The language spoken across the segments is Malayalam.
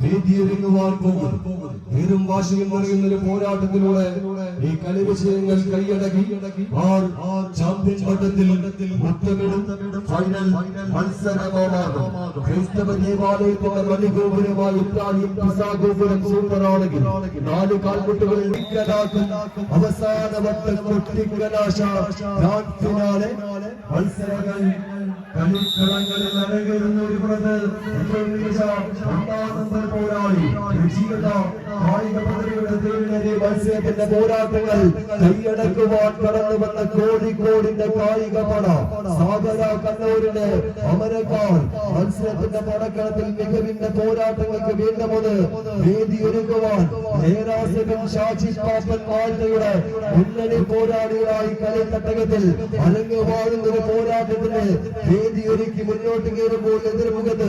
വേദിയൊരുങ്ങുവാൻ പോകുന്നു. പേരും വാശിയും നിറയുന്ന ഒരു പോരാട്ടത്തിലൂടെ ഈ കളി വിഷയങ്ങൾ കൈയടക്കി ആർ ചാമ്പ്യൻ പട്ടത്തിൽ മുത്തമിടും ഫൈനൽ മത്സരമാകും ക്രൈസ്തവ ദേവാലയത്തിന്റെ മണിഗോപുരമായ ഇബ്രാഹിം ഗോപുരം സൂപ്പറാണെങ്കിൽ നാല് നിക്കലാക്കും അവസാന വട്ട കൊട്ടിക്കലാശ. ഗ്രാൻഡ് ഫിനാലെ മത്സരങ്ങൾ കളിക്കളങ്ങളിൽ അരങ്ങേറുന്ന ഒരു പോരാളി. കായിക പദവിയുടെ തേരിലെ മത്സരത്തിന്റെ പോരാട്ടങ്ങൾ. കൈയടക്കുവാൻ കടന്നു വന്ന കോഴിക്കോടിന്റെ കായിക പട. സാഗര കണ്ണൂരിന്റെ അമരക്കാർ മത്സരത്തിന്റെ പടക്കളത്തിൽ മികവിന്റെ പോരാട്ടങ്ങൾക്ക് വീണ്ടുമത് വേദി ഒരുക്കുവാൻ ഷാജി പാപ്പൻ മാൾട്ടയുടെ മുന്നണി പോരാളികളായി കലത്തട്ടകത്തിൽ അലങ്ങ് വാഴുന്ന ഒരു പോരാട്ടത്തിന് വേദി ഒരുക്കി മുന്നോട്ട് കയറുമ്പോൾ എതിർമുഖത്ത്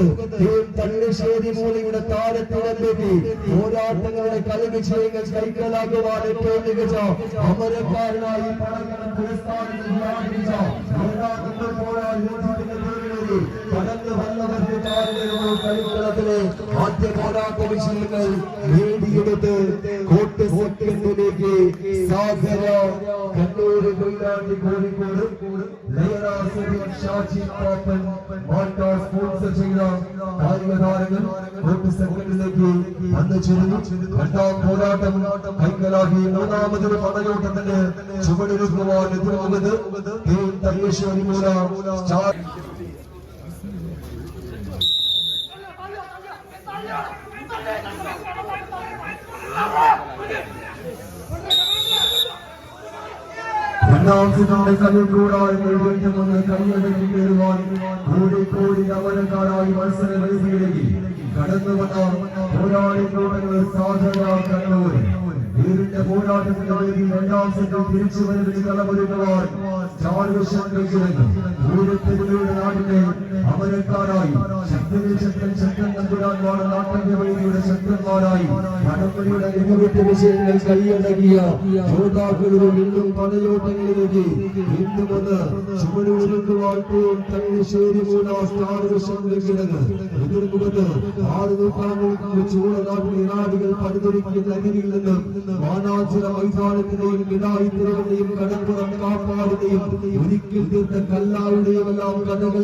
തണ്ണിശ്ശേരി മൂലയുടെ താരത്തിനെത്തി പോരാട്ടങ്ങളുടെ കളി വിജയങ്ങൾ കൈക്കലാക്കുവാൻ ഏറ്റവും മികച്ച അമരക്കാരനായി ആദ്യ പോരാട്ട വിജയങ്ങൾ നേടിയെടുത്ത് കോട്ട് സെക്കൻഡിലേക്ക് സാഗര കണ്ണൂർ കൊയിലാണ്ടി കോഴിക്കോട് ഷാജി പാപ്പൻ മാൾട്ട സ്പോൺസർ ചെയ്ത കായിക താരങ്ങൾ കോട്ട് സെക്കൻഡിലേക്ക് വന്നു ചേരുന്നു രണ്ടാം പോരാട്ടം കൈക്കലാക്കി മൂന്നാമതൊരു പടയോട്ടത്തിന് ചുവടൊരുക്കുവാൻ എതിർമുഖത്ത് ടീം തല്ലേശ്വരി മൂല സ്റ്റാർ സിനിമയുടെ കളിക്കൂടായി നിർവഹിക്കുമെന്ന് കൈയടക്കി കയറുവാൻ കോഴിക്കോടി അവരക്കാരായി മത്സര വേദിയിലേക്ക് കടന്നു വന്ന പോരാളിക്കൂട്ടങ്ങൾ സാധന കണ്ണൂർ വീടിന്റെ പോരാട്ടത്തിന്റെ വേദി രണ്ടാം സെറ്റിൽ തിരിച്ചു വരവിന് കളമൊരുക്കുവാൻ അമരക്കാരായി വിഷയങ്ങൾ ആറ് കടപ്പുറം ഒരിക്കൽ തീർത്ത കല്ലാളുടെയും എല്ലാം കഥകൾ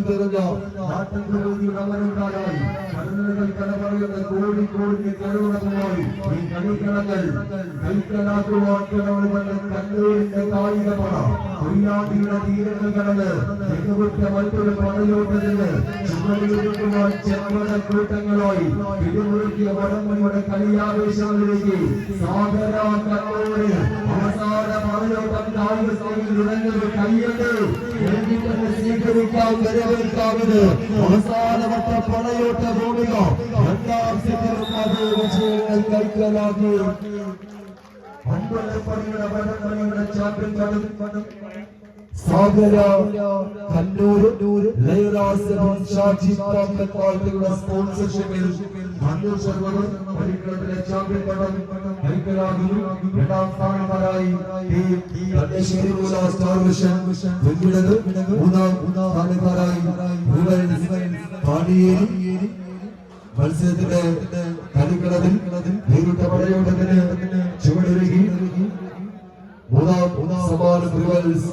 പട. കൊയ്യാണ്ടിയുടെ തീരങ്ങൾ കൂട്ടങ്ങളായി പിടിമുറുക്കിയ കളിയാവേശങ്ങളിലേക്ക് സേനയിൽ ഇറങ്ങുന്നത് കയ്യണ്ട് എഴുതിട്ടെന്ന് സ്വീകരിക്കാം വരവേൽക്കാവിത് അവസാനവട്ട പണയോട്ട ഭൂമിക രണ്ടാം അത് വിജയങ്ങൾ കൈക്കലാക്കി പണിയുടെ ചാമ്പ്യൻ കടന്നു സാഗര പാർട്ടിയുടെ സ്പോൺസർഷിപ്പിൽ കണ്ണൂർ പരിക്കളത്തിലെ ചാമ്പ്യൻ പടം കൈക്കലാകുന്നു രണ്ടാം സ്ഥാനക്കാരായി സ്റ്റാർ വിഷൻ പിന്നിടത് മൂന്നാം സ്ഥാനക്കാരായി പാടിയേരി. മത്സരത്തിന്റെ കളിക്കളത്തിൽ നേരിട്ട പടയോട്ടത്തിന് ചുവടൊരുക്കി മൂന്നാം സമാന പ്രിവൽസ്